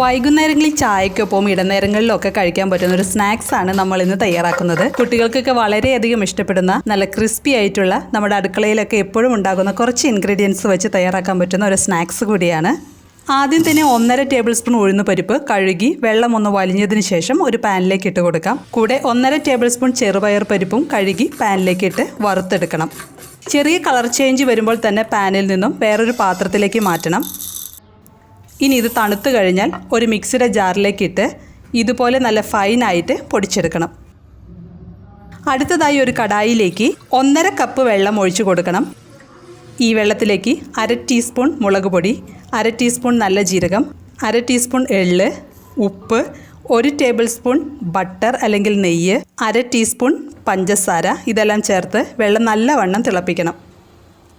വൈകുന്നേരങ്ങളിൽ ചായക്കൊപ്പം ഇടനേരങ്ങളിലൊക്കെ കഴിക്കാൻ പറ്റുന്ന ഒരു സ്നാക്സ് ആണ് നമ്മൾ ഇന്ന് തയ്യാറാക്കുന്നത്. കുട്ടികൾക്കൊക്കെ വളരെയധികം ഇഷ്ടപ്പെടുന്ന നല്ല ക്രിസ്പി ആയിട്ടുള്ള നമ്മുടെ അടുക്കളയിലൊക്കെ എപ്പോഴും ഉണ്ടാകുന്ന കുറച്ച് ഇൻഗ്രീഡിയൻസ് വെച്ച് തയ്യാറാക്കാൻ പറ്റുന്ന ഒരു സ്നാക്സ് കൂടിയാണ്. ആദ്യം തന്നെ ഒന്നര ടേബിൾ സ്പൂൺ ഉഴുന്ന് പരിപ്പ് കഴുകി വെള്ളം ഒന്ന് വലിഞ്ഞതിന് ശേഷം ഒരു പാനിലേക്ക് ഇട്ട് കൊടുക്കാം. കൂടെ ഒന്നര ടേബിൾ സ്പൂൺ ചെറുപയർ പരിപ്പും കഴുകി പാനിലേക്ക് ഇട്ട് വറുത്തെടുക്കണം. ചെറിയ കളർ ചേഞ്ച് വരുമ്പോൾ തന്നെ പാനിൽ നിന്നും വേറൊരു പാത്രത്തിലേക്ക് മാറ്റണം. ഇനി ഇത് തണുത്ത് കഴിഞ്ഞാൽ ഒരു മിക്സിയുടെ ജാറിലേക്ക് ഇട്ട് ഇതുപോലെ നല്ല ഫൈനായിട്ട് പൊടിച്ചെടുക്കണം. അടുത്തതായി ഒരു കടായിലേക്ക് ഒന്നര കപ്പ് വെള്ളം ഒഴിച്ചു കൊടുക്കണം. ഈ വെള്ളത്തിലേക്ക് അര ടീസ്പൂൺ മുളക് പൊടി അര ടീസ്പൂൺ നല്ല ജീരകം അര ടീസ്പൂൺ എള്ള് ഉപ്പ് ഒരു ടേബിൾ സ്പൂൺ ബട്ടർ അല്ലെങ്കിൽ നെയ്യ് അര ടീസ്പൂൺ പഞ്ചസാര ഇതെല്ലാം ചേർത്ത് വെള്ളം നല്ലവണ്ണം തിളപ്പിക്കണം.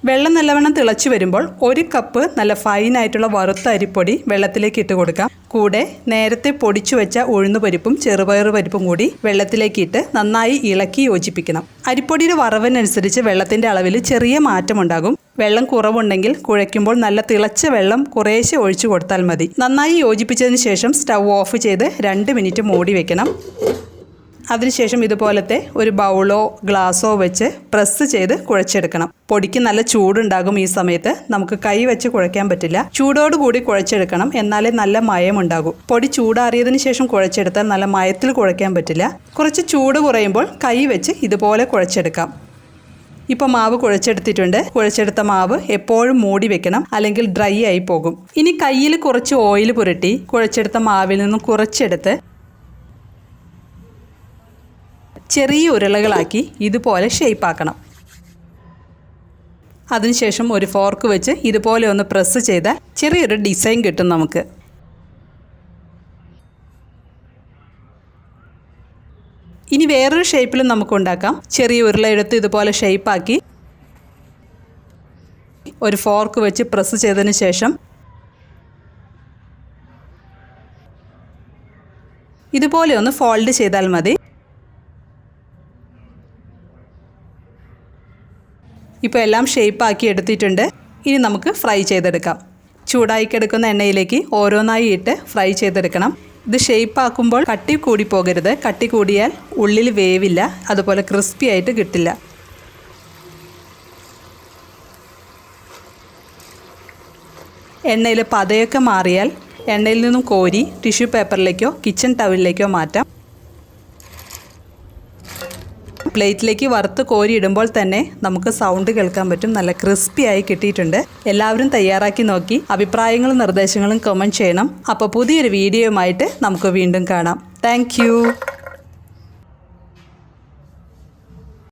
വെള്ളം നല്ലവണ്ണം തിളച്ചു വരുമ്പോൾ ഒരു കപ്പ് നല്ല ഫൈനായിട്ടുള്ള വറുത്ത അരിപ്പൊടി വെള്ളത്തിലേക്ക് ഇട്ട് കൊടുക്കാം. കൂടെ നേരത്തെ പൊടിച്ചു വെച്ച ഉഴുന്ന് പരിപ്പും ചെറുപയർ പരിപ്പും കൂടി വെള്ളത്തിലേക്ക് ഇട്ട് നന്നായി ഇളക്കി യോജിപ്പിക്കണം. അരിപ്പൊടിയുടെ വറവിനനുസരിച്ച് വെള്ളത്തിന്റെ അളവിൽ ചെറിയ മാറ്റമുണ്ടാകും. വെള്ളം കുറവുണ്ടെങ്കിൽ കുഴയ്ക്കുമ്പോൾ നല്ല തിളച്ച വെള്ളം കുറേശ്ശെ ഒഴിച്ചു കൊടുത്താൽ മതി. നന്നായി യോജിപ്പിച്ചതിന് ശേഷം സ്റ്റൗ ഓഫ് ചെയ്ത് രണ്ട് മിനിറ്റ് മൂടി വെക്കണം. അതിനുശേഷം ഇതുപോലത്തെ ഒരു ബൗളോ ഗ്ലാസോ വെച്ച് പ്രസ് ചെയ്ത് കുഴച്ചെടുക്കണം. പൊടിക്ക് നല്ല ചൂടുണ്ടാകും ഈ സമയത്ത്. നമുക്ക് കൈ വെച്ച് കുഴയ്ക്കാൻ പറ്റില്ല. ചൂടോടുകൂടി കുഴച്ചെടുക്കണം. എന്നാലേ നല്ല മയമുണ്ടാകും. പൊടി ചൂടാറിയതിന് ശേഷം കുഴച്ചെടുത്താൽ നല്ല മയത്തിൽ കുഴയ്ക്കാൻ പറ്റില്ല. കുറച്ച് ചൂട് കുറയുമ്പോൾ കൈ വെച്ച് ഇതുപോലെ കുഴച്ചെടുക്കാം. ഇപ്പോൾ മാവ് കുഴച്ചെടുത്തിട്ടുണ്ട്. കുഴച്ചെടുത്ത മാവ് എപ്പോഴും മൂടി വെക്കണം. അല്ലെങ്കിൽ ഡ്രൈ ആയി പോകും. ഇനി കയ്യിൽ കുറച്ച് ഓയിൽ പുരട്ടി കുഴച്ചെടുത്ത മാവിൽ നിന്നും കുറച്ചെടുത്ത് ചെറിയ ഉരുളകളാക്കി ഇതുപോലെ ഷേപ്പാക്കണം. അതിനുശേഷം ഒരു ഫോർക്ക് വെച്ച് ഇതുപോലെ ഒന്ന് പ്രസ് ചെയ്താൽ ചെറിയൊരു ഡിസൈൻ കിട്ടും നമുക്ക്. ഇനി വേറൊരു ഷേപ്പിലും നമുക്ക് ഉണ്ടാക്കാം. ചെറിയ ഉരുള എടുത്ത് ഇതുപോലെ ഷേപ്പാക്കി ഒരു ഫോർക്ക് വെച്ച് പ്രസ് ചെയ്തതിന് ശേഷം ഇതുപോലെ ഒന്ന് ഫോൾഡ് ചെയ്താൽ മതി. ഇപ്പോൾ എല്ലാം ഷേപ്പാക്കി എടുത്തിട്ടുണ്ട്. ഇനി നമുക്ക് ഫ്രൈ ചെയ്തെടുക്കാം. ചൂടായി കിടക്കുന്ന എണ്ണയിലേക്ക് ഓരോന്നായി ഇട്ട് ഫ്രൈ ചെയ്തെടുക്കണം. ഇത് ഷേപ്പാക്കുമ്പോൾ കട്ടി കൂടി പോകരുത്. കട്ടി കൂടിയാൽ ഉള്ളിൽ വേവില്ല. അതുപോലെ ക്രിസ്പി ആയിട്ട് കിട്ടില്ല. എണ്ണയിൽ പതയൊക്കെ മാറിയാൽ എണ്ണയിൽ നിന്നും കോരി ടിഷ്യൂ പേപ്പറിലേക്കോ കിച്ചൺ ടവലിലേക്കോ മാറ്റാം. പ്ലേറ്റിലേക്ക് വറുത്ത് കോരിയിടുമ്പോൾ തന്നെ നമുക്ക് സൗണ്ട് കേൾക്കാൻ പറ്റും. നല്ല ക്രിസ്പി ആയി കിട്ടിയിട്ടുണ്ട്. എല്ലാവരും തയ്യാറാക്കി നോക്കി. അഭിപ്രായങ്ങളും നിർദ്ദേശങ്ങളും കമന്റ് ചെയ്യണം. അപ്പോൾ പുതിയൊരു വീഡിയോയുമായിട്ട് നമുക്ക് വീണ്ടും കാണാം. താങ്ക്